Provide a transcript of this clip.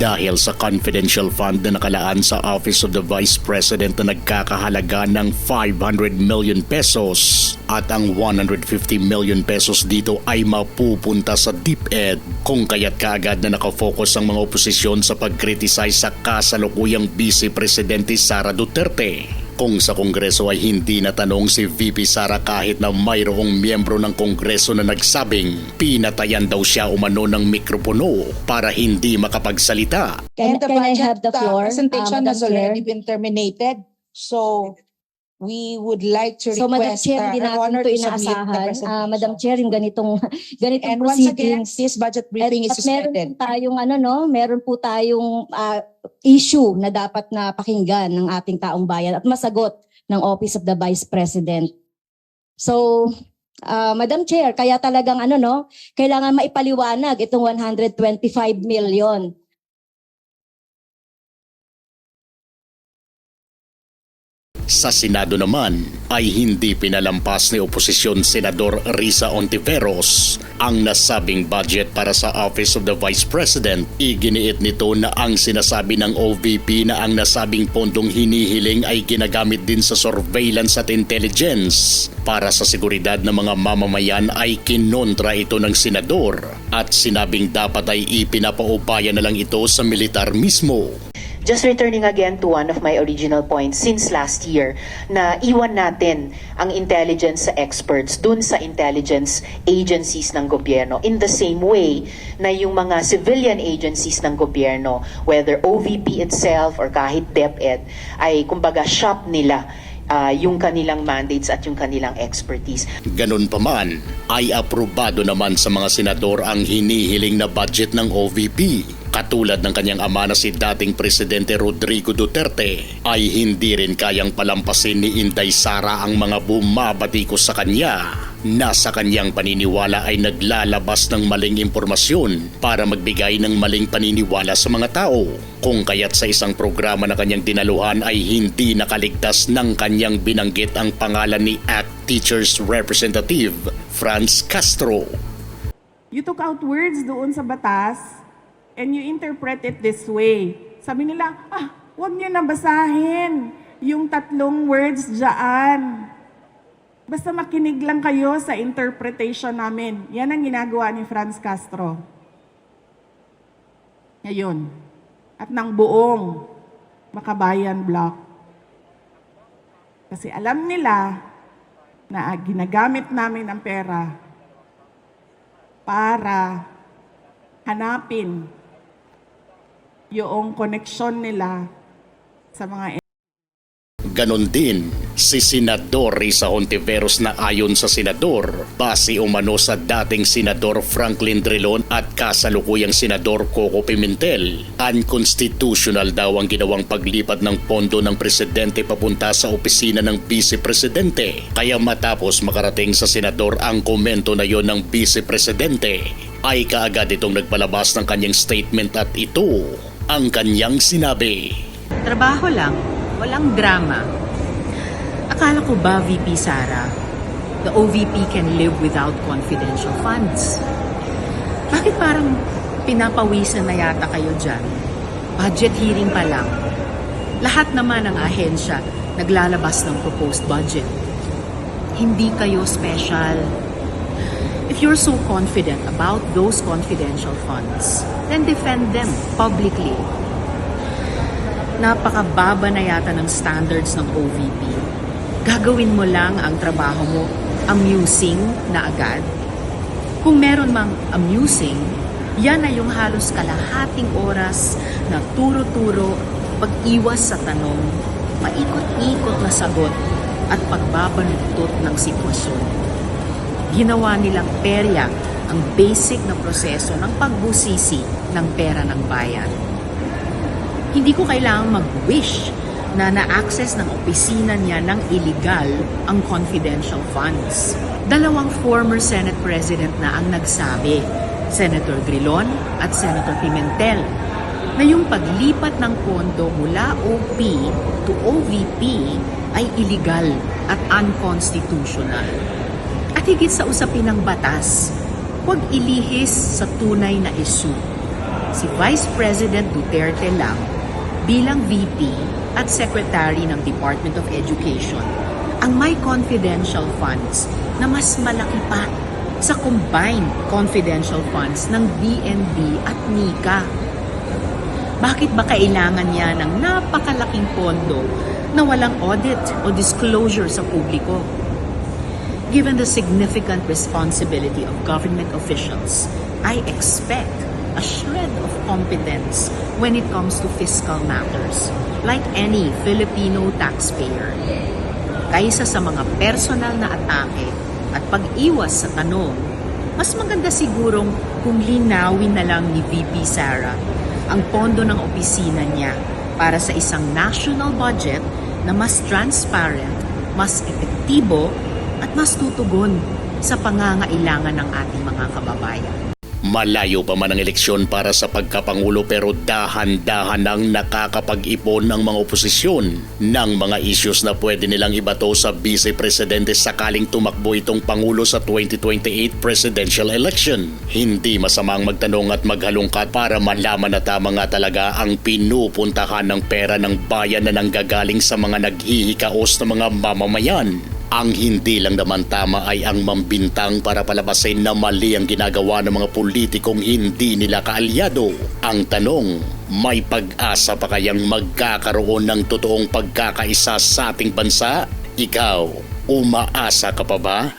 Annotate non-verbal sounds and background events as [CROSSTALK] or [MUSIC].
Dahil sa confidential fund na nakalaan sa Office of the Vice President na nagkakahalaga ng 500 million pesos at ang 150 million pesos dito ay mapupunta sa DepEd kung kaya't kaagad na nakafocus ang mga oposisyon sa pagkritisize sa kasalukuyang Vice Presidente Sara Duterte. Kung sa Kongreso ay hindi natanong si VP Sara kahit na mayroong miyembro ng Kongreso na nagsabing pinatayan daw siya umano ng mikropono para hindi makapagsalita. Can, And the can I budget, have the floor? Presentation uh, has Madam Chair? already been terminated. So we would like to So Madam request Chair, uh, hindi natin Honor ito to submit the inaasahan. Ah, presentation. Madam Chair, yung ganitong, [LAUGHS] ganitong And once again, this budget briefing is At- meron suspended. po tayong ano no, meron po tayong ah, issue na dapat na pakinggan ng ating taong bayan at masagot ng Office of the Vice President. So, ah, Madam Chair, kaya talagang ano no, kailangan maipaliwanag itong 125 million. Sa Senado naman ay hindi pinalampas ni oposisyon Senador Risa Ontiveros ang nasabing budget para sa Office of the Vice President. Iginiit nito na ang sinasabi ng OVP na ang nasabing pondong hinihiling ay ginagamit din sa surveillance at intelligence. Para sa seguridad ng mga mamamayan ay kinontra ito ng senador at sinabing dapat ay ipinapaubaya na lang ito sa militar mismo. Just returning again to one of my original points since last year na iwan natin ang intelligence sa experts dun sa intelligence agencies ng gobyerno in the same way na yung mga civilian agencies ng gobyerno whether OVP itself or kahit DepEd ay kumbaga shop nila ah, yung kanilang mandates at yung kanilang expertise. Ganun pa man, ay aprobado naman sa mga senador ang hinihiling na budget ng OVP. Katulad ng kanyang ama na si dating Presidente Rodrigo Duterte, ay hindi rin kayang palampasin ni Inday Sara ang mga bumabatikos sa kanya na sa kanyang paniniwala ay naglalabas ng maling impormasyon para magbigay ng maling paniniwala sa mga tao. Kung kaya't sa isang programa na kanyang dinaluhan ay hindi nakaligtas ng kanyang binanggit ang pangalan ni ACT Teachers Representative Franz Castro. You took out words doon sa batas and you interpret it this way. Sabi nila, ah, huwag niyo na basahin yung tatlong words dyan. Basta makinig lang kayo sa interpretation namin. Yan ang ginagawa ni Franz Castro. Ngayon. At ng buong Makabayan Block. Kasi alam nila na ginagamit namin ang pera para hanapin yung koneksyon nila sa mga Ganon din si Senador Risa Hontiveros na ayon sa Senador, base umano sa dating Senador Franklin Drilon at kasalukuyang Senador Coco Pimentel. Unconstitutional daw ang ginawang paglipat ng pondo ng Presidente papunta sa opisina ng Vice Presidente. Kaya matapos makarating sa Senador ang komento na yon ng Vice Presidente, ay kaagad itong nagpalabas ng kanyang statement at ito ang kanyang sinabi. Trabaho lang, walang drama. Akala ko ba, VP Sara, the OVP can live without confidential funds? Bakit parang pinapawisan na yata kayo dyan? Budget hearing pa lang. Lahat naman ng ahensya naglalabas ng proposed budget. Hindi kayo special. If you're so confident about those confidential funds, then defend them publicly napakababa na yata ng standards ng OVP. Gagawin mo lang ang trabaho mo amusing na agad. Kung meron mang amusing, yan na yung halos kalahating oras na turo-turo, pag-iwas sa tanong, paikot-ikot na sagot at pagbabanugtot ng sitwasyon. Ginawa nilang perya ang basic na proseso ng pagbusisi ng pera ng bayan hindi ko kailangang mag-wish na na-access ng opisina niya ng illegal ang confidential funds. Dalawang former Senate President na ang nagsabi, Senator Grilon at Senator Pimentel. na yung paglipat ng pondo mula OP to OVP ay illegal at unconstitutional. At higit sa usapin ng batas, huwag ilihis sa tunay na issue. Si Vice President Duterte lang bilang VP at Secretary ng Department of Education ang may confidential funds na mas malaki pa sa combined confidential funds ng DNB at NICA. Bakit ba kailangan niya ng napakalaking pondo na walang audit o disclosure sa publiko? Given the significant responsibility of government officials, I expect a shred of competence when it comes to fiscal matters, like any Filipino taxpayer. Kaysa sa mga personal na atake at pag-iwas sa tanong, mas maganda sigurong kung linawin na lang ni VP Sara ang pondo ng opisina niya para sa isang national budget na mas transparent, mas epektibo at mas tutugon sa pangangailangan ng ating mga kababayan. Malayo pa man ang eleksyon para sa pagkapangulo pero dahan-dahan ang nakakapag-ipon ng mga oposisyon ng mga issues na pwede nilang ibato sa Vice Presidente sakaling tumakbo itong Pangulo sa 2028 presidential election. Hindi masamang magtanong at maghalongkat para malaman na tama nga talaga ang pinupuntahan ng pera ng bayan na nanggagaling sa mga naghihikaos na mga mamamayan. Ang hindi lang naman tama ay ang mambintang para palabasin na mali ang ginagawa ng mga politikong hindi nila kaalyado. Ang tanong, may pag-asa pa kayang magkakaroon ng totoong pagkakaisa sa ating bansa? Ikaw, umaasa ka pa ba?